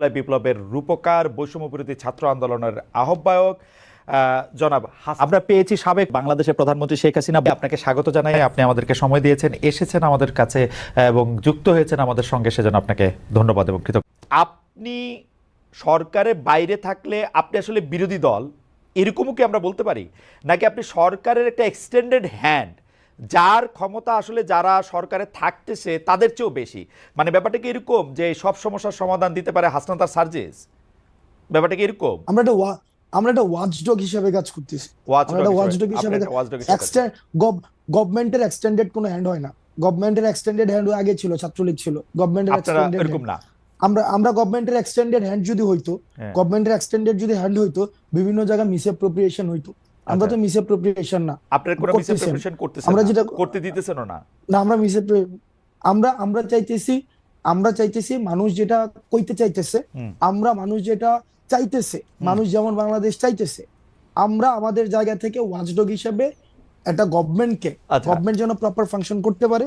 বিপ্লবের রূপকার বৈষম্য বিরোধী ছাত্র আন্দোলনের আহ্বায়ক আহ, জনাব আমরা পেয়েছি সাবেক বাংলাদেশের প্রধানমন্ত্রী শেখ হাসিনা। আপনাকে স্বাগত জানাই। আপনি আমাদেরকে সময় দিয়েছেন এসেছেন আমাদের কাছে এবং যুক্ত হয়েছেন আমাদের সঙ্গে। সেজন্য আপনাকে ধন্যবাদ এবং কৃতজ্ঞ আপনি সরকারের বাইরে থাকলে আপনি আসলে বিরোধী দল এরকমও কি আমরা বলতে পারি? নাকি আপনি সরকারের একটা এক্সটেন্ডেড হ্যান্ড যার ক্ষমতা আসলে যারা সরকারে থাকতেছে তাদের চেয়েও বেশি। মানে ব্যাপারটা কি এরকম যে সব সমস্যার সমাধান দিতে পারে হাসনাত আর সার্জেস? ব্যাপারটা কি এরকম? আমরা একটা আমরা একটা ওয়াচডগ হিসেবে কাজ করতেছি। আমরা একটা ওয়াচডগ হিসেবে গভর্নমেন্টের এক্সটেন্ডেড কোনো হ্যান্ড হয় না। গভর্নমেন্টের এক্সটেন্ডেড হ্যান্ড আগে ছিল ছাত্রলীগ ছিল। গভর্নমেন্টের এক্সটেন্ডেড এরকম না। আমরা আমরা গভর্নমেন্টের এক্সটেন্ডেড হ্যান্ড যদি হইতো হ্যাঁ। গভর্নমেন্টের এক্সটেন্ডেড যদি হ্যান্ড হইতো বিভিন্ন জায়গায় মিসঅ্যাপ্রোপ্রিয়েশন হইতো। আমরা তো মিস অ্যাপ্রোপ্রিয়েশন না। আপনারা কোনো মিস অ্যাপ্রোপ্রিয়েশন করতেছেন আমরা যেটা- করতে দিতেছেন না? না আমরা মিস আমরা আমরা চাইতেছি আমরা চাইতেছি মানুষ যেটা কইতে চাইতেছে আমরা মানুষ যেটা চাইতেছে মানুষ যেমন বাংলাদেশ চাইতেছে আমরা আমাদের জায়গা থেকে ওয়াচডগ হিসেবে একটা গভর্নমেন্টকে কে গভর্নমেন্ট যেন প্রপার ফাংশন করতে পারে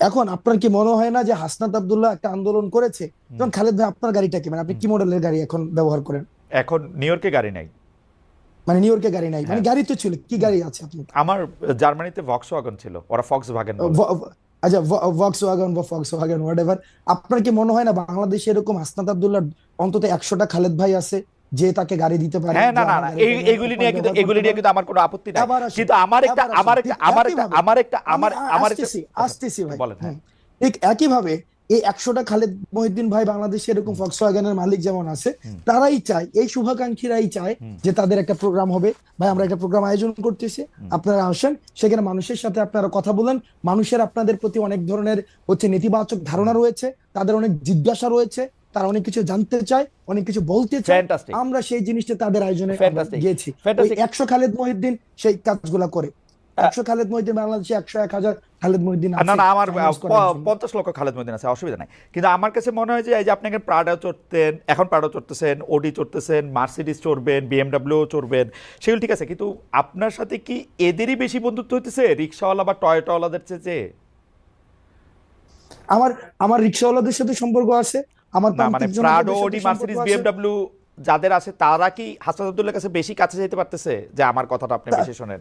এখন আপনার কি মনে হয় না যে হাসনাত আব্দুল্লাহ একটা আন্দোলন করেছে? যেমন খালেদ ভাই আপনার গাড়িটা কি? মানে আপনি কি মডেলের গাড়ি এখন ব্যবহার করেন? এখন নিউ ইয়র্কে গাড়ি নাই। মানে নিউ ইয়র্কে গাড়ি নাই? মানে হ্যাঁ। গাড়ি তো ছিল কি গাড়ি আছে আপনার? আমার জার্মানিতে ভক্স ওয়াগন ছিল ওরা ফক্স ভাগেন আচ্ছা ভক্স ওয়াগন বা ফক্স ওয়াগন হোয়াট এভার আপনার কি মনে হয় না বাংলাদেশে এরকম হাসনাত আব্দুল্লাহ অন্তত একশোটা খালেদ ভাই আছে? যে তাকে গাড়ি দিতে পারে হ্যাঁ না না না গাড়িটা এই নিয়ে এগুলি নিয়ে কিন্তু এগুলি নিয়ে কিন্তু আমার কোনো আপত্তি নাই। কিন্তু আমার একটা আমার একটা আমার একটা আমার একটা আমার আমার একটা আসতেছি আসতেছি ভাই বলেন হ্যাঁ। ঠিক একইভাবে এই একশোটা খালেদ মহিউদ্দিন ভাই বাংলাদেশে এরকম ফক্সওয়াগনের মালিক যেমন আছে তারাই চায় এই শুভাকাঙ্ক্ষীরাই চায় যে তাদের একটা প্রোগ্রাম হবে। ভাই আমরা একটা প্রোগ্রাম আয়োজন করতেছি আপনারা আসেন সেখানে মানুষের সাথে আপনারা কথা বলেন মানুষের আপনাদের প্রতি অনেক ধরনের হচ্ছে নেতিবাচক ধারণা রয়েছে তাদের অনেক জিজ্ঞাসা রয়েছে তারা অনেক কিছু জানতে চায় অনেক কিছু বলতে চায়। আমরা সেই জিনিসটা তাদের আয়োজনে গিয়েছি। একশো খালেদ মহিউদ্দিন সেই কাজগুলা করে। একশো খালেদ মহিউদ্দিন বাংলাদেশে একশো এক হাজার খালেদ মহিউদ্দিন না না আমার। পঞ্চাশ লক্ষ খালেদ মদিন আছে অসুবিধা নাই। কিন্তু আমার কাছে মনে হয় যে এই যে আপনি এখন প্রাডা চড়তেন এখন প্রাডা চড়তেছেন ওডি চড়তেছেন মার্সিডিস চড়বেন বিএমডাব্লিউ চড়বেন সেগুলো ঠিক আছে। কিন্তু আপনার সাথে কি এদেরই বেশি বন্ধুত্ব হইতেছে রিক্সাওয়ালা বা টয়টাওয়ালাদের চেয়ে? আমার আমার রিক্সাওয়ালাদের সাথে সম্পর্ক আছে আমার মানে প্রাডো ওডি সম্পর্ক মার্সিডিস যাদের আছে তারা কি হাসান আব্দুল্লাহ কাছে বেশি কাছে যেতে পারতেছে? যে আমার কথাটা আপনি বেশি শোনেন।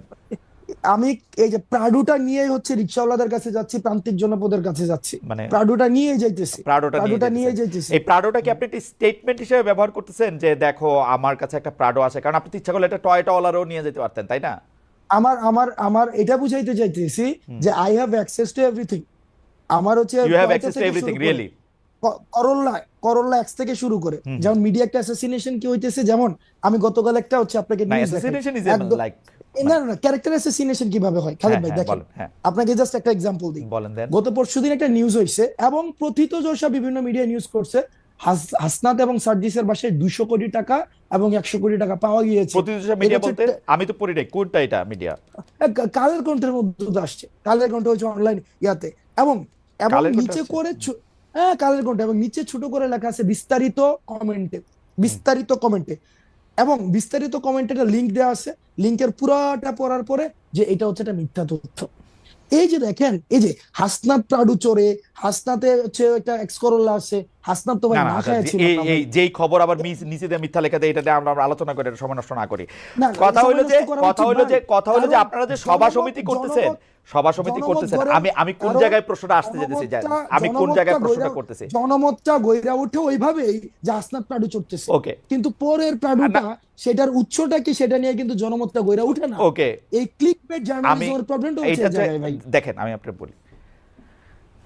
আমি এই যে প্রাডুটা নিয়ে হচ্ছে রিক্সাওয়ালাদের কাছে যাচ্ছি প্রান্তিক জনপদের কাছে যাচ্ছি। মানে প্রাডুটা নিয়ে যাইতেছি। প্রাডোটা নিয়ে যাইতেছি। এই প্রাডোটা কি আপনি একটি স্টেটমেন্ট হিসেবে ব্যবহার করতেছেন যে দেখো আমার কাছে একটা প্রাডো আছে? কারণ আপনি ইচ্ছা করলে একটা টয়টাওয়ালারও নিয়ে যেতে পারতেন তাই না? আমার আমার আমার এটা বুঝাইতে চাইতেছি যে I have access to everything আমার হচ্ছে you have access to everything really ক- করল্লা করল্লা এক্স থেকে শুরু করে। যেমন মিডিয়া একটা অ্যাসাসিনেশন কি হইতেছে? যেমন আমি গতকাল একটা হচ্ছে আপনাকে না না ক্যারেক্টার অ্যাসাসিনেশন কীভাবে হয়? খালেদ ভাই দেখেন। হ্যাঁ। আপনাকে জাস্ট একটা এক্সাম্পল দিই। গত পরশুদিন একটা নিউজ এবং প্রথিত যশা বিভিন্ন মিডিয়া নিউজ করছে। হাস- হাসনাত এবং সার্জিসের বাসায় দুশো কোটি টাকা এবং একশো কোটি টাকা পাওয়া গিয়েছে। আমি তো পড়ি নাই কোনটা এটা মিডিয়া কালের কণ্ঠের মধ্যে আসছে। কালের কণ্ঠ হচ্ছে অনলাইন ইয়াতে। এবং এবং নিচে? করে হ্যাঁ কালের কণ্ঠ এবং নিচে ছোট করে লেখা আছে বিস্তারিত কমেন্টে বিস্তারিত কমেন্টে এবং বিস্তারিত কমেন্টে একটা লিঙ্ক দেওয়া আছে। লিঙ্কের পুরাটা পড়ার পরে যে এটা হচ্ছে একটা মিথ্যা তথ্য। এই যে দেখেন, এই যে হাসনাত প্রাডু চোরে হাসনাতে হচ্ছে একটা এক্সকরোলা আছে। হাসনাত তো ভাই না খায় ছিল এই এই যেই খবর আবার নিচে দিয়ে মিথ্যা লেখা দেয় এটা দিয়ে আমরা আলোচনা করে এটা সময় নষ্ট না করি। কথা হইল যে কথা হইল যে কথা হইল যে আপনারা যে সভা সমিতি করতেছেন সভা সমিতি করতেছেন আমি আমি কোন জায়গায় প্রশ্নটা আসতে যেতেছি আমি কোন জায়গায় প্রশ্নটা করতেছি। জনমতটা গইরা উঠে ওইভাবেই যে আসনাদ প্রাডু চড়তেছে। ওকে। কিন্তু পরের প্রাডুটা সেটার উৎসটা কি সেটা নিয়ে কিন্তু জনমতটা গইরা উঠে না। ওকে। এই ক্লিক বেট জার্নালিজমের প্রবলেমটা হচ্ছে জায়গায় ভাই। দেখেন আমি আপনাকে বলি।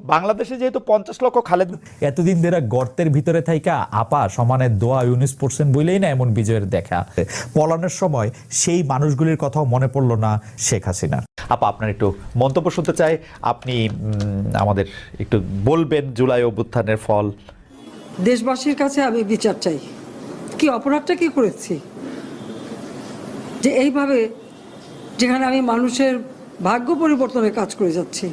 বাংলাদেশে যেহেতু পঞ্চাশ লক্ষ খালেদ এতদিন ধরে গর্তের ভিতরে থাইকা আপা সমানের দোয়া ইউনিস পড়ছেন বলেই না এমন বিজয়ের দেখা। পলানোর সময় সেই মানুষগুলির কথাও মনে পড়ল না শেখ হাসিনার। আপা আপনার একটু মন্তব্য শুনতে চাই। আপনি আমাদের একটু বলবেন জুলাই অভ্যুত্থানের ফল। দেশবাসীর কাছে আমি বিচার চাই। কি অপরাধটা কি করেছি? যে এইভাবে যেখানে আমি মানুষের ভাগ্য পরিবর্তনের কাজ করে যাচ্ছি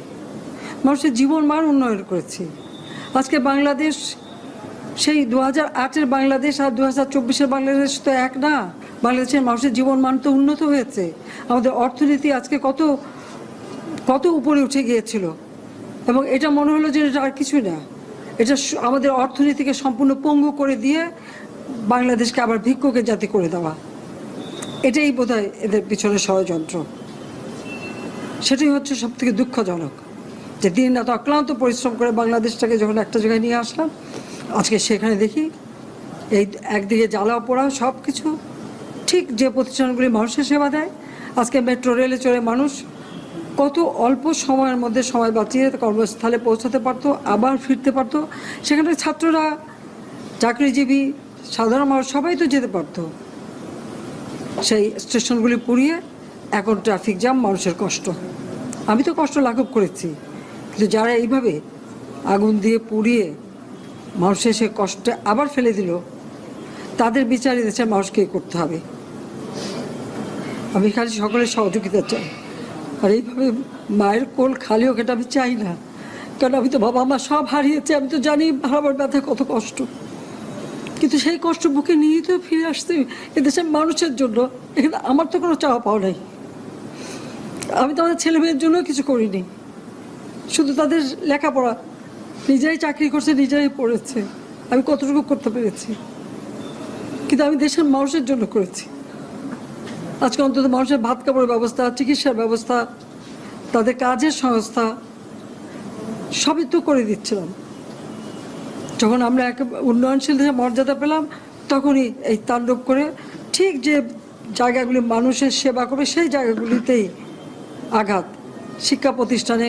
মানুষের জীবন মান উন্নয়ন করেছি। আজকে বাংলাদেশ, সেই দু হাজার আটের বাংলাদেশ আর দু হাজার চব্বিশের বাংলাদেশ তো এক না, বাংলাদেশের মানুষের জীবন মান তো উন্নত হয়েছে। আমাদের অর্থনীতি আজকে কত কত উপরে উঠে গিয়েছিল। এবং এটা মনে হলো যে এটা আর কিছুই না। এটা আমাদের অর্থনীতিকে সম্পূর্ণ পঙ্গু করে দিয়ে বাংলাদেশকে আবার ভিক্ষুকের জাতি করে দেওয়া। এটাই বোধহয় এদের পিছনে ষড়যন্ত্র। সেটাই হচ্ছে সব থেকে দুঃখজনক। যে দিন রাত অক্লান্ত পরিশ্রম করে বাংলাদেশটাকে যখন একটা জায়গায় নিয়ে আসলাম, আজকে সেখানে দেখি এই একদিকে জ্বালা পোড়া সব কিছু ঠিক যে প্রতিষ্ঠানগুলি মানুষের সেবা দেয়, আজকে মেট্রো রেলে চড়ে মানুষ কত অল্প সময়ের মধ্যে সময় বাঁচিয়ে কর্মস্থলে পৌঁছাতে পারতো, আবার ফিরতে পারতো। সেখানে ছাত্ররা, চাকরিজীবী, সাধারণ মানুষ সবাই তো যেতে পারতো। সেই স্টেশনগুলি পুড়িয়ে এখন ট্রাফিক জ্যাম, মানুষের কষ্ট। আমি তো কষ্ট লাঘব করেছি। কিন্তু যারা এইভাবে আগুন দিয়ে পুড়িয়ে মানুষের সে কষ্টে আবার ফেলে দিল, তাদের বিচার দেশের মানুষকে করতে হবে। আমি খালি সকলের সহযোগিতা চাই। আর এইভাবে মায়ের কোল খালি হোক, এটা আমি চাই না। কারণ আমি তো বাবা মা সব হারিয়েছে, আমি তো জানি হারাবার ব্যথা কত কষ্ট। কিন্তু সেই কষ্ট বুকে নিয়ে তো ফিরে আসতে এদেশের মানুষের জন্য এখানে আমার তো কোনো চাওয়া পাওয়া নাই। আমি তো আমাদের ছেলে মেয়ের জন্য কিছু করিনি। শুধু তাদের লেখাপড়া। নিজেরাই চাকরি করছে, নিজেরাই পড়েছে। আমি কতটুকু করতে পেরেছি? কিন্তু আমি দেশের মানুষের জন্য করেছি। আজকে অন্তত মানুষের ভাত কাপড়ের ব্যবস্থা, চিকিৎসার ব্যবস্থা, তাদের কাজের সংস্থা, সবই তো করে দিচ্ছিলাম। যখন আমরা এক উন্নয়নশীল দেশে মর্যাদা পেলাম, তখনই এই তাণ্ডব করে ঠিক যে জায়গাগুলি মানুষের সেবা করবে, সেই জায়গাগুলিতেই আঘাত। শিক্ষা প্রতিষ্ঠানে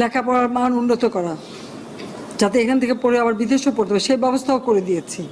লেখাপড়ার মান উন্নত করা, যাতে এখান থেকে পড়ে আবার বিদেশেও পড়তে হবে সেই ব্যবস্থাও করে দিয়েছি।